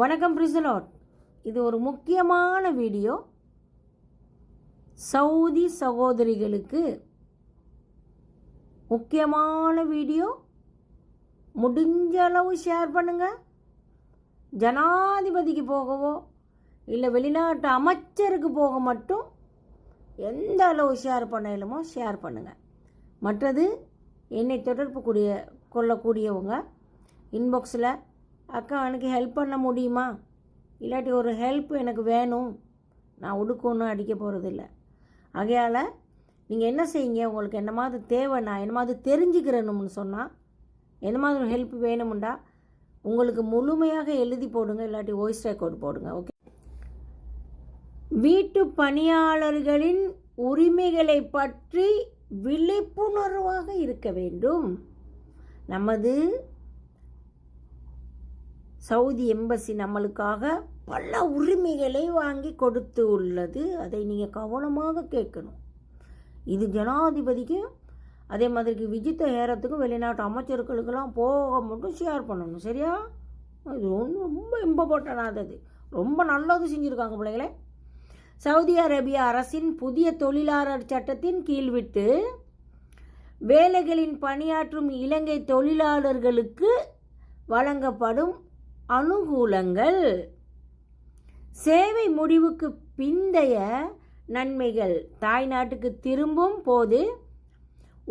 வணக்கம் பிரிசலோட். இது ஒரு முக்கியமான வீடியோ. சவுதி சகோதரிகளுக்கு முக்கியமான வீடியோ. முடிஞ்ச அளவு ஷேர் பண்ணுங்கள் ஜனாதிபதிக்கு போகவோ இல்லை வெளிநாட்டு அமைச்சருக்கு போக மட்டும் எந்த அளவு ஷேர் பண்ணலுமோ ஷேர் பண்ணுங்கள் மற்றது என்னை தொடர்பு கூடிய கொள்ளக்கூடியவங்க இன்பாக்ஸில் அக்கா எனக்கு ஹெல்ப் பண்ண முடியுமா? இல்லாட்டி ஒரு ஹெல்ப் எனக்கு வேணும். நான் உடுக்கணும் அடிக்க போகிறதில்ல ஆகையால் நீங்கள் என்ன செய்யுங்க? உங்களுக்கு என்ன மாதிரி நான் என்ன மாதிரி தெரிஞ்சுக்கிறேன்னு சொன்னால் என்ன மாதிரி ஹெல்ப் வேணுமுண்டா உங்களுக்கு முழுமையாக எழுதி போடுங்க இல்லாட்டி வாய்ஸ் ரெக்கார்டு போடுங்க ஓகே வீட்டு பணியாளர்களின் உரிமைகளை பற்றி விழிப்புணர்வாக இருக்க வேண்டும். நமது சவுதி எம்பசி நம்மளுக்காக பல உரிமைகளை வாங்கி கொடுத்து உள்ளது. அதை நீங்கள் கவனமாக கேட்கணும். இது ஜனாதிபதிக்கும் அதே மாதிரி விஜித்த ஹேரத்துக்கும் வெளிநாட்டு அமைச்சர்களுக்கெல்லாம் போக மட்டும் ஷேர் பண்ணணும். சரியா? இது ஒன்று ரொம்ப இம்பார்ட்டண்டானது ரொம்ப நல்லது செஞ்சுருக்காங்க பிள்ளைகளே. சவுதி அரேபியா அரசின் புதிய தொழிலாளர் சட்டத்தின் கீழ் விட்டு வேலைகளின் பணியாற்றும் இலங்கை தொழிலாளர்களுக்கு வழங்கப்படும் அனுகூலங்கள். சேவை முடிவுக்கு பிந்தைய நன்மைகள். தாய்நாட்டுக்கு திரும்பும் போது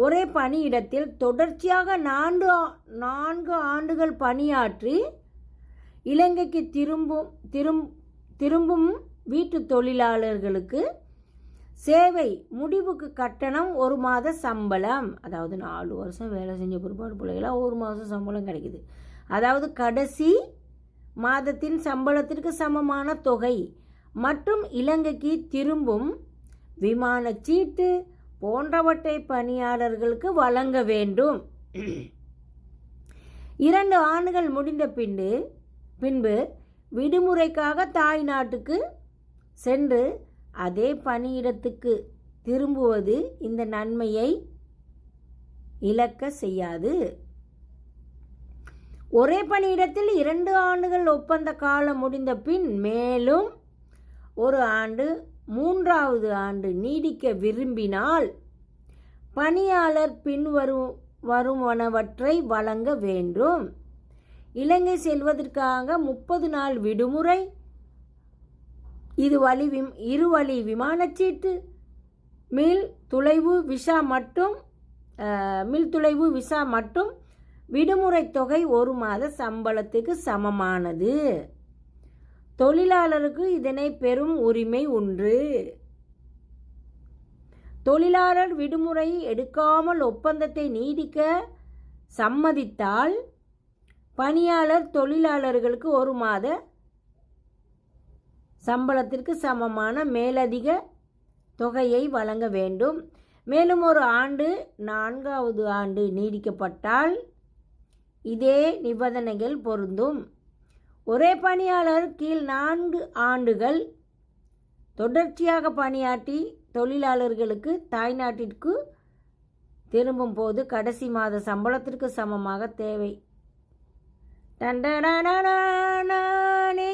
ஒரே பணியிடத்தில் தொடர்ச்சியாக நான்கு நான்கு ஆண்டுகள் பணியாற்றி இலங்கைக்கு திரும்பும் திரும் திரும்பும் வீட்டு தொழிலாளர்களுக்கு சேவை முடிவுக்கு கட்டணம் ஒரு மாத சம்பளம். அதாவது நாலு வருஷம் வேலை செஞ்ச பிற்பாடு பிள்ளைகளாக ஒரு மாதம் சம்பளம் கிடைக்குது. அதாவது கடைசி மாதத்தின் சம்பளத்திற்கு சமமான தொகை. மற்றும் இலங்கைக்கு திரும்பும் விமான சீட்டு போன்றவற்றை பணியாளர்களுக்கு வழங்க வேண்டும். இரண்டு ஆண்டுகள் முடிந்த பின்பு பின்பு விடுமுறைக்காக தாய் நாட்டுக்கு சென்று அதே பணியிடத்துக்கு திரும்புவது இந்த நன்மையை இழக்க செய்யாது. ஒரே பணியிடத்தில் இரண்டு ஆண்டுகள் ஒப்பந்த காலம் முடிந்த பின் மேலும் ஒரு ஆண்டு மூன்றாவது ஆண்டு நீடிக்க விரும்பினால் பணியாளர் பின்வரும் வருவனவற்றை வழங்க வேண்டும். இலங்கை செல்வதற்காக முப்பது நாள் விடுமுறை இது வழி விம் இருவழி விமானச்சீட்டு மில் துளைவு விசா மட்டும் மில் துளைவு விசா மட்டும் விடுமுறை தொகை ஒரு மாத சம்பளத்துக்கு சமமானது. தொழிலாளருக்கு இதனை பெறும் உரிமை உண்டு. தொழிலாளர் விடுமுறை எடுக்காமல் ஒப்பந்தத்தை நீடிக்க சம்மதித்தால் பணியாளர் தொழிலாளர்களுக்கு ஒரு மாத சம்பளத்திற்கு சமமான மேலதிக தொகையை வழங்க வேண்டும். மேலும் ஒரு ஆண்டு நான்காவது ஆண்டு நீடிக்கப்பட்டால் இதே நிபந்தனைகள் பொருந்தும். ஒரே பணியாளர் கீழ் நான்கு ஆண்டுகள் தொடர்ச்சியாக பணியாற்றி தொழிலாளர்களுக்கு தாய்நாட்டிற்கு திரும்பும் போது கடைசி மாத சம்பளத்திற்கு சமமாக தேவை. டண்டனே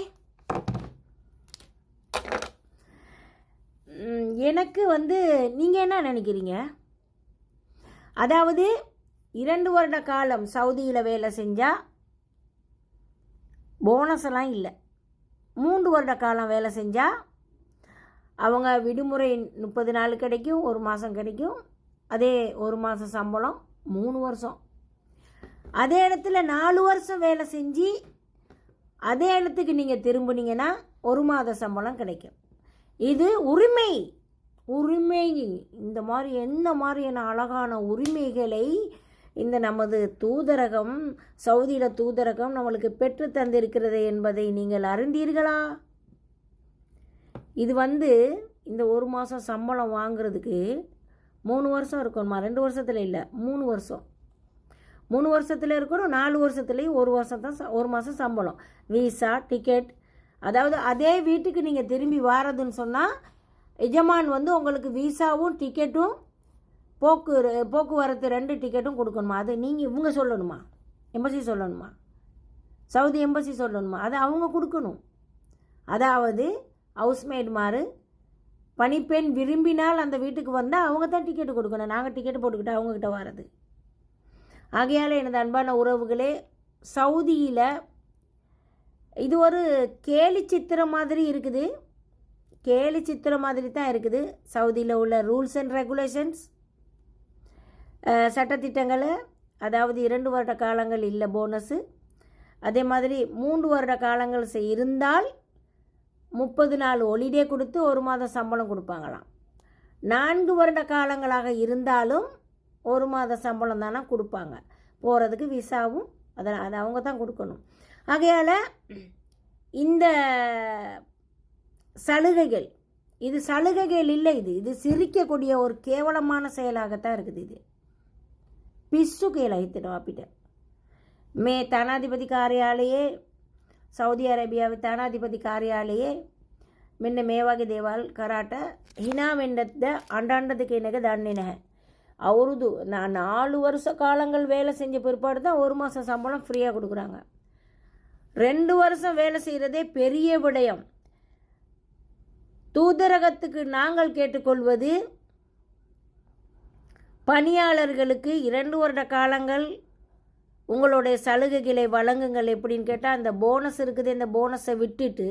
எனக்கு வந்து நீங்கள் என்ன நினைக்கிறீங்க அதாவது இரண்டு வருட காலம் சவுதியில் வேலை செஞ்சால் போனஸ் எல்லாம் இல்லை. மூன்று வருட காலம் வேலை செஞ்சால் அவங்க விடுமுறை முப்பது நாள் கிடைக்கும் ஒரு மாதம் கிடைக்கும். அதே ஒரு மாதம் சம்பளம் மூணு வருஷம். அதே இடத்துல நாலு வருஷம் வேலை செஞ்சு அதே இடத்துக்கு நீங்கள் திரும்பினீங்கன்னா ஒரு மாத சம்பளம் கிடைக்கும். இது உரிமை. உரிமை. இந்த மாதிரி எந்த மாதிரியான அழகான உரிமைகளை இந்த நமது தூதரகம் சவுதியில் தூதரகம் நம்மளுக்கு பெற்று தந்திருக்கிறது என்பதை நீங்கள் அறிந்தீர்களா? இது வந்து இந்த ஒரு மாதம் சம்பளம் வாங்குறதுக்கு மூணு வருஷம் இருக்கணுமா? ரெண்டு வருஷத்தில் இல்லை மூணு வருஷம். மூணு வருஷத்தில் இருக்கணும் நாலு வருஷத்துலேயும் ஒரு வருஷம் தான் ஒரு மாதம் சம்பளம். விசா டிக்கெட் அதாவது அதே வீட்டுக்கு நீங்கள் திரும்பி வாரதுன்னு சொன்னால் எஜமான் வந்து உங்களுக்கு விசாவும் டிக்கெட்டும் போக்கு போக்குவரத்து ரெண்டு டிக்கெட்டும் கொடுக்கணுமா? அது நீங்கள் இவங்க சொல்லணுமா? எம்பசி சொல்லணுமா? சவுதி எம்பசி சொல்லணுமா? அதை அவங்க கொடுக்கணும். அதாவது ஹவுஸ்மேட் மாறு பணிப்பெண் விரும்பினால் அந்த வீட்டுக்கு வந்தால் அவங்க தான் டிக்கெட் கொடுக்கணும். நாங்கள் டிக்கெட் போட்டுக்கிட்டு அவங்கக்கிட்ட வர்றது ஆகையால் எனது அன்பான உறவுகளே சவுதியில் இது ஒரு கேலி சித்திரம் மாதிரி இருக்குது. கேலி சித்திரம் மாதிரி தான் இருக்குது. சவுதியில் உள்ள ரூல்ஸ் அண்ட் ரெகுலேஷன்ஸ். சட்டத்திட்டங்களை அதாவது இரண்டு வருட காலங்கள் இல்லை போனஸு அதே மாதிரி மூன்று வருட காலங்கள் செய் இருந்தால் முப்பது நாள் ஒலிடே கொடுத்து ஒரு மாதம் சம்பளம் கொடுப்பாங்களாம். நான்கு வருட காலங்களாக இருந்தாலும் ஒரு மாத சம்பளம் தானே கொடுப்பாங்க. போகிறதுக்கு விசாவும் அதை அதை அவங்க தான் கொடுக்கணும். ஆகையால் இந்த சலுகைகள் இது சலுகைகள் இல்லை இது. இது சிரிக்கக்கூடிய ஒரு கேவலமான செயலாகத்தான் இருக்குது இது. පිස්සු කියලා හිතෙනවා අපිට. මේ තනාධිපති කාර්යාලයේ සෞදි අරේබියාවේ තනාධිපති කාර්යාලයේ මෙන්න මේ වගේ දේවල් කරාට hina වෙන්නද අඬන්නද කියන එක දන්නේ නැහැ. அவருது நான் நாலு வருஷ காலங்கள் வேலை செஞ்ச பிற்பாடு தான் ஒரு மாதம் சம்பளம் ஃப்ரீயாக கொடுக்குறாங்க ரெண்டு வருஷம் வேலை செய்கிறதே பெரிய விடயம் தூதரகத்துக்கு நாங்கள் கேட்டுக்கொள்வது பணியாளர்களுக்கு இரண்டு வருட காலங்கள் உங்களுடைய சலுகைகளை வழங்குங்கள் எப்படின்னு கேட்டால் அந்த போனஸ் இருக்குது இந்த போனஸை விட்டுட்டு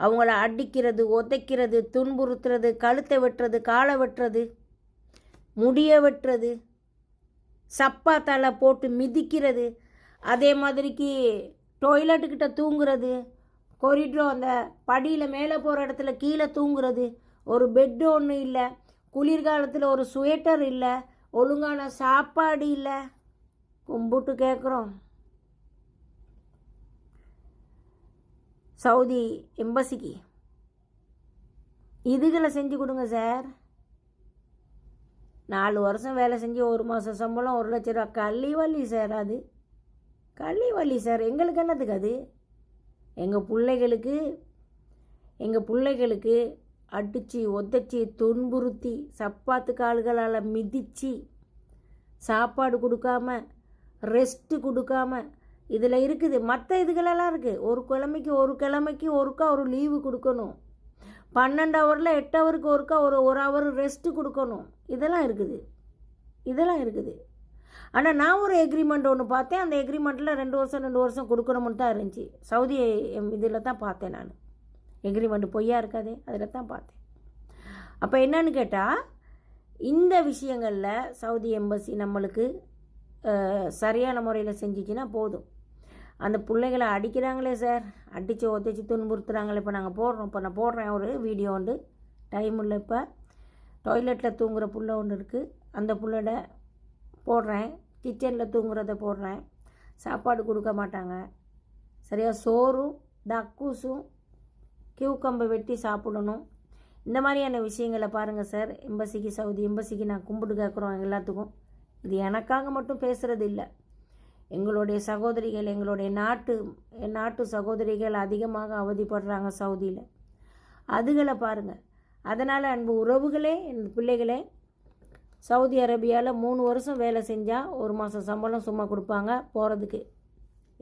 அவங்கள அடிக்கிறது உதைக்கிறது துன்புறுத்துறது கழுத்தை வெட்டுறது காலை வெட்டுறது முடிய வெட்டுறது சப்பா தலை போட்டு மிதிக்கிறது அதே மாதிரிக்கு டொய்லெட்டுக்கிட்ட தூங்குறது கொரிட்ரோ அந்த படியில் மேலே போகிற இடத்துல கீழே தூங்குறது ஒரு பெட்டு ஒன்றும் இல்லை. குளிர்காலத்தில் ஒரு ஸ்வேட்டர் இல்லை ஒழுங்கான சாப்பாடு இல்லை. கும்பிட்டு கேட்குறோம் சவுதி எம்பசிக்கு இதுகளை செஞ்சு கொடுங்க சார் நாலு வருஷம் வேலை செஞ்சு ஒரு மாதம் சம்பளம் ஒரு லட்ச ரூபா. கள்ளி வள்ளி சார் அது. கள்ளி வள்ளி சார் எங்களுக்கு என்னத்துக்கு அது? எங்கள் பிள்ளைகளுக்கு எங்கள் பிள்ளைகளுக்கு அடித்து ஒத்தச்சி துன்புறுத்தி சப்பாத்து கால்களால் மிதித்து சாப்பாடு கொடுக்காம ரெஸ்ட்டு கொடுக்காம இதில் இருக்குது. மற்ற இதுகளெல்லாம் இருக்குது ஒரு கிழமைக்கு ஒரு கிழமைக்கு ஒருக்கா ஒரு லீவு கொடுக்கணும். பன்னெண்டு ஹவரில் எட்டு ஹவருக்கு ஒருக்கா ஒரு ஒரு ஹவர் ரெஸ்ட்டு கொடுக்கணும். இதெல்லாம் இருக்குது. இதெல்லாம் இருக்குது. ஆனால் நான் ஒரு எக்ரிமெண்ட் ஒன்று பார்த்தேன். அந்த எக்ரிமெண்ட்டில் ரெண்டு வருஷம் ரெண்டு வருஷம் கொடுக்கணும்னு தான் இருந்துச்சு. சவுதி இதில் தான் பார்த்தேன் நான். எக்ரிமெண்ட் பொய்யா இருக்காதே அதில் தான் பார்த்தேன். அப்போ என்னன்னு கேட்டால் இந்த விஷயங்களில் சவுதி எம்பசி நம்மளுக்கு சரியான முறையில் செஞ்சிச்சுன்னா போதும். அந்த பிள்ளைகளை அடிக்கிறாங்களே சார். அடித்து ஒத்தைச்சி துன்புறுத்துறாங்களே. இப்போ நாங்கள் போடுறோம். இப்போ நான் போடுறேன் ஒரு வீடியோ உண்டு. டைம் இல்லை இப்போ டாய்லெட்டில் தூங்குகிற புள்ள ஒன்று இருக்குது அந்த புள்ளோட போடுறேன். கிச்சனில் தூங்குறத போடுறேன். சாப்பாடு கொடுக்க மாட்டாங்க. சரியாக சோறும் தக்கூசும் கியூக்கம்பை வெட்டி சாப்பிடணும். இந்த மாதிரியான விஷயங்களை பாருங்கள் சார். எம்பசிக்கு சவுதி எம்பசிக்கு நான் கும்பிட்டு கேட்குறோம் எல்லாத்துக்கும். இது எனக்காக மட்டும் பேசுகிறது இல்லை. எங்களுடைய சகோதரிகள் எங்களுடைய நாட்டு என் நாட்டு சகோதரிகள் அதிகமாக அவதிப்படுறாங்க சவுதியில். அதுகளை பாருங்கள் அதனால் அன்பு உறவுகளே என் பிள்ளைகளே சவுதி அரேபியாவில் மூணு வருஷம் வேலை செஞ்சால் ஒரு மாதம் சம்பளம் சும்மா கொடுப்பாங்க போகிறதுக்கு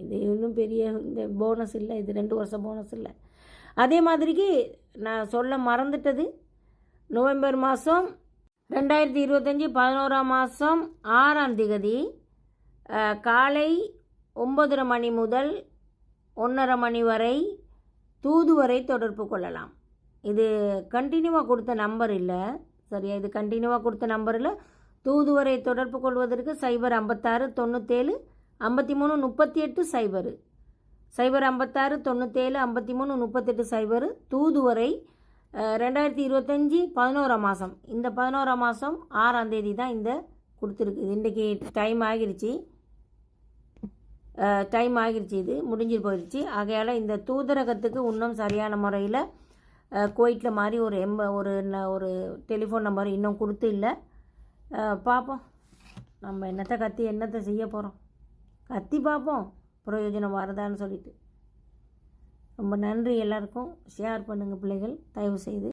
இது இன்னும் பெரிய இந்த போனஸ் இல்லை. இது ரெண்டு வருஷம் போனஸ் இல்லை. அதே மாதிரிக்கு நான் சொல்ல மறந்துட்டது. நவம்பர் மாதம் ரெண்டாயிரத்தி இருபத்தஞ்சி பதினோராம் மாதம் ஆறாம் திகதி காலை ஒன்பதரை மணி முதல் ஒன்றரை மணி வரை தூதுவரை தொடர்பு கொள்ளலாம். இது கண்டினியூவாக கொடுத்த நம்பர் இல்லை. சரியா? இது கண்டினியூவாக கொடுத்த நம்பரில் தூதுவரை தொடர்பு கொள்வதற்கு சைபர் ஐம்பத்தாறு தொண்ணூற்றேழு ஐம்பத்தி மூணு முப்பத்தி எட்டு சைபரு சைபர் ஐம்பத்தாறு தொண்ணூற்றேழு ஐம்பத்தி மூணு முப்பத்தெட்டு சைபர் தூதுவரை ரெண்டாயிரத்தி இருபத்தஞ்சி பதினோராம் மாதம் இந்த பதினோராம் மாதம் ஆறாம் தேதி தான் இந்த கொடுத்துருக்கு. இன்றைக்கி டைம் ஆகிருச்சு. டைம் ஆகிருச்சு இது. முடிஞ்சு போயிடுச்சு ஆகையால் இந்த தூதரகத்துக்கு இன்னும் சரியான முறையில் குவைட்டில் மாதிரி ஒரு எம்ப ஒரு ந- ஒரு டெலிஃபோன் நம்பர் இன்னும் கொடுத்து இல்லை. பார்ப்போம் நம்ம என்னத்தை கத்தி என்னத்தை செய்ய போகிறோம் கத்தி பார்ப்போம் பிரயோஜனம் வருதான்னு சொல்லிட்டு. ரொம்ப நன்றி எல்லாருக்கும். ஷேர் பண்ணுங்கள் பிள்ளைகள். தயவு செய்து.